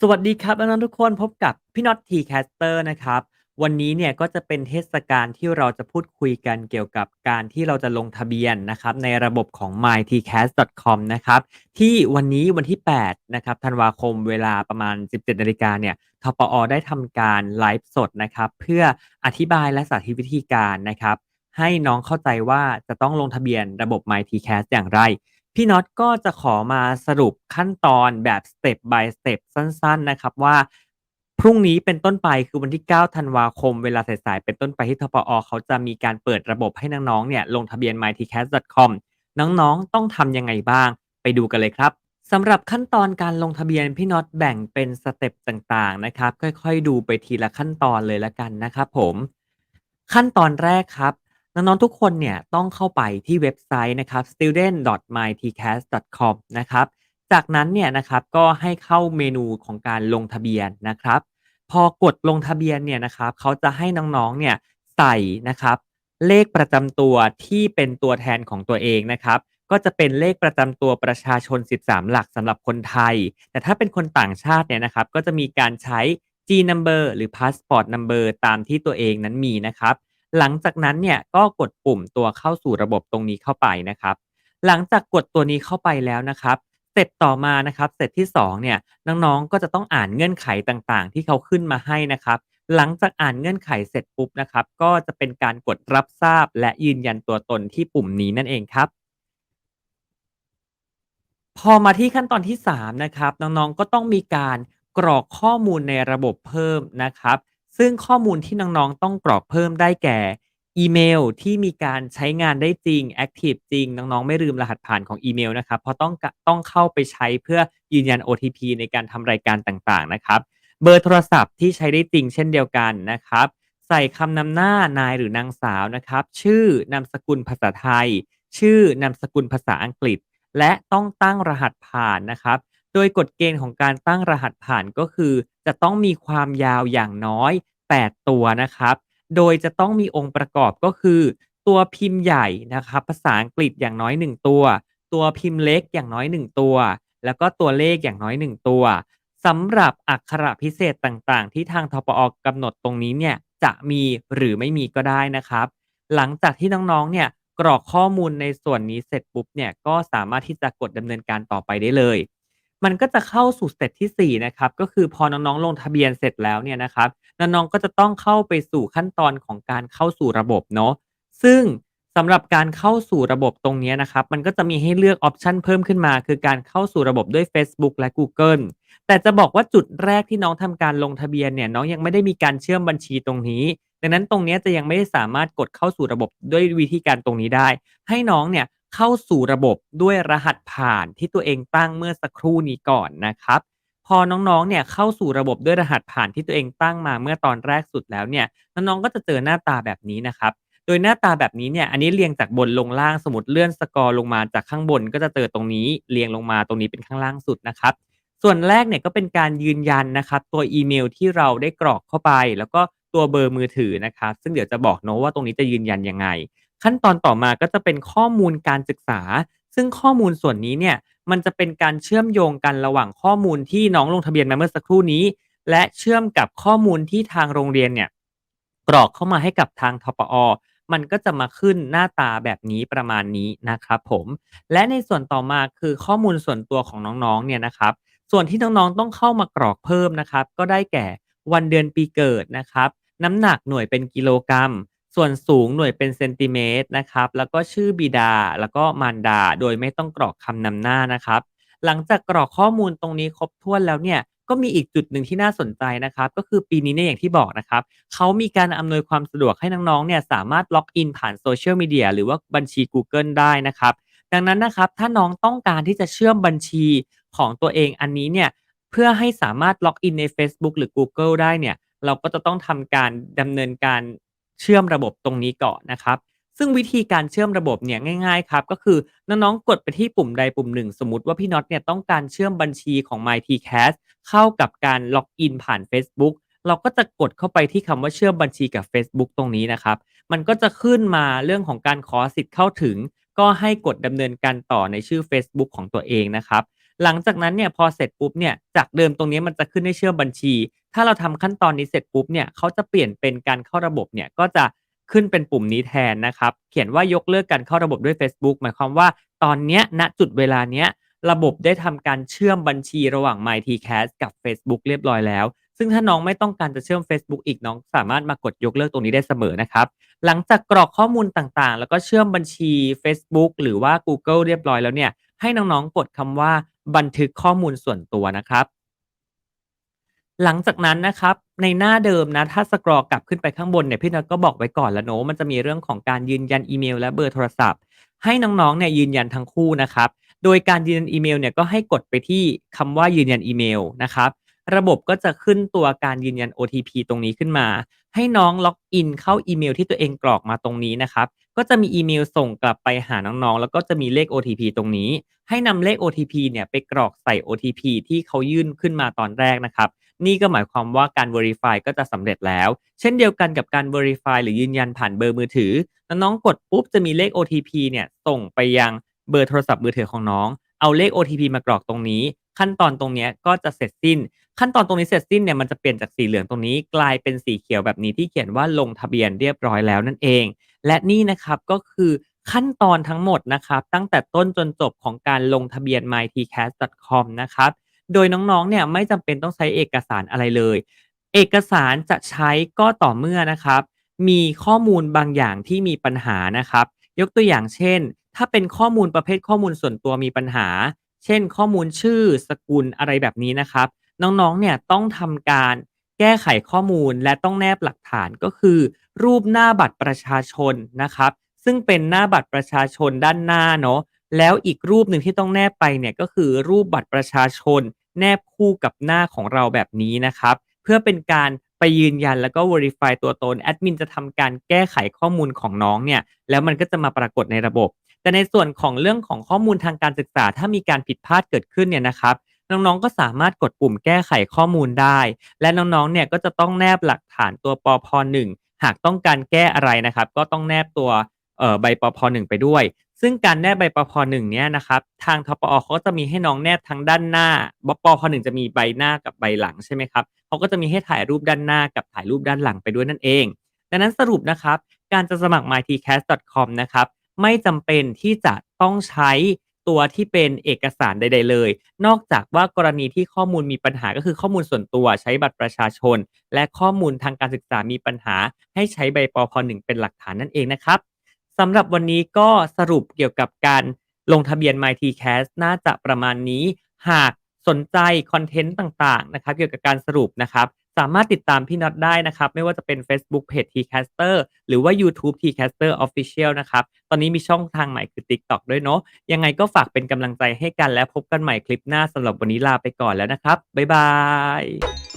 สวัสดีครับน้องๆทุกคนพบกับพี่น็อตทีแคสเตอร์นะครับ วันนี้เนี่ยก็จะเป็นเทศกาลที่เราจะพูดคุยกันเกี่ยวกับการที่เราจะลงทะเบียนนะครับ ในระบบของ mytcast.com นะครับ ที่วันนี้วันที่ 8 นะครับธันวาคมเวลาประมาณ 17นาฬิกาเนี่ยทปอได้ทำการไลฟ์สดนะครับ เพื่ออธิบายและสาธิตวิธีการนะครับ ให้น้องเข้าใจว่าจะต้องลงทะเบียนระบบ mytcast อย่างไร พี่น็อตก็จะขอมาสรุปขั้นตอนแบบ step by step สั้นๆนะครับว่า พรุ่งนี้เป็นต้นไปคือวันที่ 9 ธันวาคม เวลาสายๆเป็นต้นไปที่ทปอเขาจะมีการเปิดระบบให้น้องๆเนี่ยลงทะเบียน mytcast.com น้องๆ ต้องทำยังไงบ้าง ไปดูกันเลยครับสำหรับขั้นตอนการลงทะเบียนพี่น็อตแบ่งเป็นสเต็ปต่างๆนะครับ ค่อยๆ ดูไปทีละขั้นตอนเลยละกันนะครับผม ขั้นตอนแรกครับ น้องๆทุกคนเนี่ยต้องเข้าไปที่เว็บไซต์นะครับ student.mytcast.com นะครับจากนั้นเนี่ยนะครับก็ให้เข้าเมนูของการลงทะเบียนนะครับ พอกดลงทะเบียนเนี่ยนะครับเขาจะให้น้องๆเนี่ยใส่นะครับเลขประจำตัวที่เป็นตัวแทนของตัวเองนะครับ ก็จะเป็นเลขประจำตัวประชาชน 13 หลักสำหรับคนไทย แต่ถ้าเป็นคนต่างชาติเนี่ยนะครับ ก็จะมีการใช้ G number หรือ passport number ตามที่ตัวเองนั้นมีนะครับ หลังจากนั้นเนี่ยก็กดปุ่มตัวเข้าสู่ระบบตรงนี้เข้าไปนะครับ หลังจากกดตัวนี้เข้าไปแล้วนะครับเสเต็ปต่อมานะครับเสเต็ปที่2เนี่ยน้องๆก็จะต้องอ่านเงื่อนไขต่างๆ ที่เขาขึ้นมาให้นะครับหลังจากอ่านเงื่อนไขเสร็จปุ๊บนะครับ ก็จะเป็นการกดรับทราบ และยืนยันตัวตนที่ปุ่มนี้นั่นเองครับ พอมาที่ขั้นตอนที่3นะครับน้องๆก็ต้องมีการกรอกข้อมูลในระบบเพิ่มนะครับ ซึ่งข้อมูลที่น้องๆ ต้องกรอกเพิ่มได้แก่ อีเมลที่มีการใช้งานได้จริงแอคทีฟจริง น้องๆ ไม่ลืมรหัสผ่านของอีเมลนะครับ เพราะต้องต้องเข้าไปใช้เพื่อยืนยัน OTP ในการทำรายการต่างๆ นะครับ เบอร์โทรศัพท์ที่ใช้ได้จริงเช่นเดียวกันนะครับ ใส่คำนำหน้านายหรือนางสาวนะครับ ชื่อนามสกุลภาษาไทย ชื่อนามสกุลภาษาอังกฤษ และต้องตั้งรหัสผ่านนะครับ โดยกฎเกณฑ์ของการตั้งรหัสผ่านก็คือ จะต้องมีความยาวอย่างน้อย 8 ตัวนะครับ โดยจะต้องมีองค์ประกอบก็คือ ตัวพิมพ์ใหญ่นะครับ ภาษาอังกฤษอย่างน้อย 1 ตัว ตัวพิมพ์เล็กอย่างน้อย 1 ตัว แล้วก็ตัวเลขอย่างน้อย 1 ตัวสำหรับอักขระพิเศษต่างๆ ที่ทางทปอกำหนดตรงนี้เนี่ยจะมีหรือไม่มีก็ได้นะครับ หลังจากที่น้องๆ เนี่ยกรอกข้อมูลในส่วนนี้เสร็จปุ๊บเนี่ยก็สามารถที่จะกดดำเนินการต่อไปได้เลย มันก็จะเข้าสู่สเต็ปที่ 4 นะครับ ก็คือพอน้องๆ ลงทะเบียนเสร็จแล้วเนี่ยนะครับน้องๆก็จะต้องเข้าไปสู่ขั้นตอนของการเข้าสู่ระบบเนาะซึ่งสำหรับการเข้าสู่ระบบตรงนี้นะครับ มันก็จะมีให้เลือกออปชันเพิ่มขึ้นมา คือการเข้าสู่ระบบด้วย Facebook และ Google แต่จะบอกว่าจุดแรกที่น้องทำการลงทะเบียนเนี่ยน้องยังไม่ได้มีการเชื่อมบัญชีตรงนี้ ดังนั้นตรงนี้จะยังไม่ได้สามารถกดเข้าสู่ระบบด้วยวิธีการตรงนี้ได้ ให้น้องเนี่ย เข้าสู่ระบบด้วยรหัสผ่านที่ตัวเองตั้งเมื่อสักครู่นี้ก่อนนะครับ พอน้องๆเนี่ยเข้าสู่ระบบด้วยรหัสผ่านที่ตัวเองตั้งมาเมื่อตอนแรกสุดแล้วเนี่ยน้องๆก็จะเจอหน้าตาแบบนี้นะครับ โดยหน้าตาแบบนี้เนี่ยอันนี้เรียงจากบนลงล่างสมมติเลื่อนสกอร์ลงมาจากข้างบนก็จะเจอตรงนี้เรียงลงมาตรงนี้เป็นข้างล่างสุดนะครับส่วนแรกเนี่ยก็เป็นการยืนยันนะครับ ตัวอีเมลที่เราได้กรอกเข้าไป แล้วก็ตัวเบอร์มือถือนะครับ ซึ่งเดี๋ยวจะบอกเนาะว่าตรงนี้จะยืนยันยังไง ขั้นตอนต่อมาก็จะเป็นข้อมูลการศึกษา ซึ่งข้อมูลส่วนนี้เนี่ยมันจะเป็นการเชื่อมโยงกันระหว่างข้อมูลที่น้องลงทะเบียนมาเมื่อสักครู่นี้ และเชื่อมกับข้อมูลที่ทางโรงเรียนเนี่ยกรอกเข้ามาให้กับทางทปอ มันก็จะมาขึ้นหน้าตาแบบนี้ประมาณนี้นะครับผม และในส่วนต่อมาคือข้อมูลส่วนตัวของน้องๆเนี่ยนะครับ ส่วนที่น้องๆต้องเข้ามากรอกเพิ่มนะครับ ก็ได้แก่วันเดือนปีเกิดนะครับ น้ำหนักหน่วยเป็นกิโลกรัม ส่วนสูงหน่วยเป็นเซนติเมตรนะครับ แล้วก็ชื่อบิดา แล้วก็มารดา โดยไม่ต้องกรอกคำนำหน้านะครับ หลังจากกรอกข้อมูลตรงนี้ครบถ้วนแล้วเนี่ยก็มีอีกจุดหนึ่งที่น่าสนใจนะครับ ก็คือปีนี้เนี่ยอย่างที่บอกนะครับเขามีการอำนวยความสะดวกให้น้องๆเนี่ยสามารถล็อกอินผ่านโซเชียลมีเดียหรือว่าบัญชี Google ได้นะครับ ดังนั้นนะครับถ้าน้องต้องการที่จะเชื่อมบัญชีของตัวเองอันนี้เนี่ยเพื่อให้สามารถล็อกอินใน Facebook หรือ Google ได้เนี่ยเราก็จะต้องทำการดำเนินการ เชื่อมระบบตรงนี้ก่อนนะครับ ซึ่งวิธีการเชื่อมระบบเนี่ยง่ายๆครับก็คือน้องๆกดไปที่ปุ่มใดปุ่มหนึ่ง สมมติว่าพี่น็อตเนี่ยต้องการเชื่อมบัญชีของ MyTCast เข้ากับการล็อกอินผ่าน Facebook เราก็จะกดเข้าไปที่คำว่าเชื่อมบัญชีกับ Facebook ตรงนี้นะครับ มันก็จะขึ้นมาเรื่องของการขอสิทธิ์เข้าถึง ก็ให้กดดำเนินการต่อในชื่อ Facebook ของตัวเองนะครับ หลังจากนั้นเนี่ยพอเสร็จปุ๊บเนี่ยจากเดิมตรงนี้มันจะขึ้นให้เชื่อมบัญชี ถ้าเราทำขั้นตอนนี้เสร็จปุ๊บเนี่ยเขาจะเปลี่ยนเป็นการเข้าระบบเนี่ยก็จะขึ้นเป็นปุ่มนี้แทนนะครับ เขียนว่ายกเลิกการเข้าระบบด้วยเฟซบุ๊กหมายความว่าตอนเนี้ยณจุดเวลาเนี้ยระบบได้ทำการเชื่อมบัญชีระหว่าง MyTCast กับเฟซบุ๊กเรียบร้อยแล้ว ซึ่งถ้าน้องไม่ต้องการจะเชื่อมเฟซบุ๊กอีกน้องสามารถมากดยกเลิกตรงนี้ได้เสมอนะครับ หลังจากกรอกข้อมูลต่างๆ แล้วก็เชื่อมบัญชีเฟซบุ๊กหรือว่ากูเกิลเรียบร้อยแล้วเนี่ย ให้น้องๆกดคำว่าบันทึกข้อมูลส่วนตัวนะครับ หลังจากนั้นนะครับ ในหน้าเดิมนะ ถ้าสครอลกลับขึ้นไปข้างบนเนี่ยพี่น็อตก็บอกไว้ก่อนแล้วเนาะมันจะมีเรื่องของการยืนยันอีเมลและเบอร์โทรศัพท์ ให้น้องๆเนี่ยยืนยันทั้งคู่นะครับ โดยการยืนยันอีเมลเนี่ยก็ให้กดไปที่คำว่ายืนยันอีเมลนะครับระบบก็จะขึ้นตัวการยืนยัน OTP ตรงนี้ขึ้นมา ให้น้องล็อกอินเข้าอีเมลที่ตัวเองกรอกมาตรงนี้นะครับ ก็จะมีอีเมลส่งกลับไปหาน้องๆ แล้วก็จะมีเลข OTP ตรงนี้ ให้นำเลข OTP เนี่ยไปกรอกใส่ OTP ที่เขายื่นขึ้นมาตอนแรกนะครับ นี่ก็หมายความว่าการ Verify ก็จะสำเร็จแล้ว เช่นเดียวกันกับการ Verify หรือยืนยันผ่านเบอร์มือถือ น้องๆ กดปุ๊บจะมีเลข OTP เนี่ยส่งไปยังเบอร์โทรศัพท์มือถือของน้อง เอาเลข OTP มากรอกตรงนี้ ขั้นตอนตรงนี้ก็จะเสร็จสิ้น ขั้นตอนตรงนี้เสร็จสิ้นเนี่ยมันจะเปลี่ยนจากสีเหลืองตรงนี้ กลายเป็นสีเขียวแบบนี้ที่เขียนว่าลงทะเบียนเรียบร้อยแล้วนั่นเอง และนี่นะครับก็คือขั้นตอนทั้งหมดนะครับ ตั้งแต่ต้นจนจบของการลงทะเบียน mytcast.com นะครับ โดยน้องๆเนี่ยไม่จำเป็นต้องใช้เอกสารอะไรเลย เอกสารจะใช้ก็ต่อเมื่อนะครับ มีข้อมูลบางอย่างที่มีปัญหานะครับ ยกตัวอย่างเช่น ถ้าเป็นข้อมูลประเภทข้อมูลส่วนตัวมีปัญหา เช่น ข้อมูลชื่อ สกุลอะไรแบบนี้นะครับ น้องๆเนี่ยต้องทำการ แก้ไขข้อมูลและต้องแนบหลักฐานก็คือ รูปหน้าบัตรประชาชนนะครับ ซึ่งเป็นหน้าบัตรประชาชนด้านหน้าเนาะแล้วอีกรูปหนึ่งที่ต้องแนบไปเนี่ยก็คือรูปบัตรประชาชน แนบคู่กับหน้าของเราแบบนี้นะครับ เพื่อเป็นการไปยืนยันแล้วก็ Verify ตัวตนแอดมินจะทำการแก้ไขข้อมูลของน้องเนี่ยแล้วมันก็จะมาปรากฏในระบบ แต่ในส่วนของเรื่องของข้อมูลทางการศึกษา ถ้ามีการผิดพลาดเกิดขึ้นเนี่ยนะครับ น้องๆ ก็สามารถกดปุ่มแก้ไขข้อมูลได้ และน้องๆ เนี่ยก็จะต้องแนบหลักฐานตัวปพ1หากต้องการแก้อะไรนะครับ ก็ต้องแนบตัวเอ่อใบปพ1ไปด้วย ซึ่งการแนบใบปพ1เนี่ยนะครับ ทางทปอเขาก็จะมีให้น้องแนบทั้งด้านหน้าบปพ1จะมีใบหน้ากับใบหลังใช่ไหมครับเขาก็จะมีให้ถ่ายรูปด้านหน้ากับถ่ายรูปด้านหลังไปด้วยนั่นเอง ดังนั้นสรุปนะครับ การจะสมัคร mytcast.com นะครับไม่จำเป็นที่จะต้องใช้ ตัวที่เป็นเอกสารใด ๆ เลย นอกจากว่ากรณีที่ข้อมูลมีปัญหาก็คือข้อมูลส่วนตัวใช้บัตรประชาชน และข้อมูลทางการศึกษามีปัญหา ให้ใช้ใบปพ1เป็นหลักฐานนั่นเองนะครับสำหรับวันนี้ก็สรุปเกี่ยวกับการลงทะเบียน MyTCast น่าจะประมาณนี้ หากสนใจคอนเทนต์ต่างๆนะครับเกี่ยวกับการสรุปนะครับ สามารถติดตามพี่น็อตได้นะครับ ไม่ว่าจะเป็น Facebook Page Tcaster หรือว่า YouTube Tcaster Official นะครับ ตอนนี้มีช่องทางใหม่คือ TikTok ด้วยเนาะยังไงก็ฝากเป็นกำลังใจให้กันและพบกันใหม่คลิปหน้าสำหรับวันนี้ลาไปก่อนแล้วนะครับ บ๊ายบาย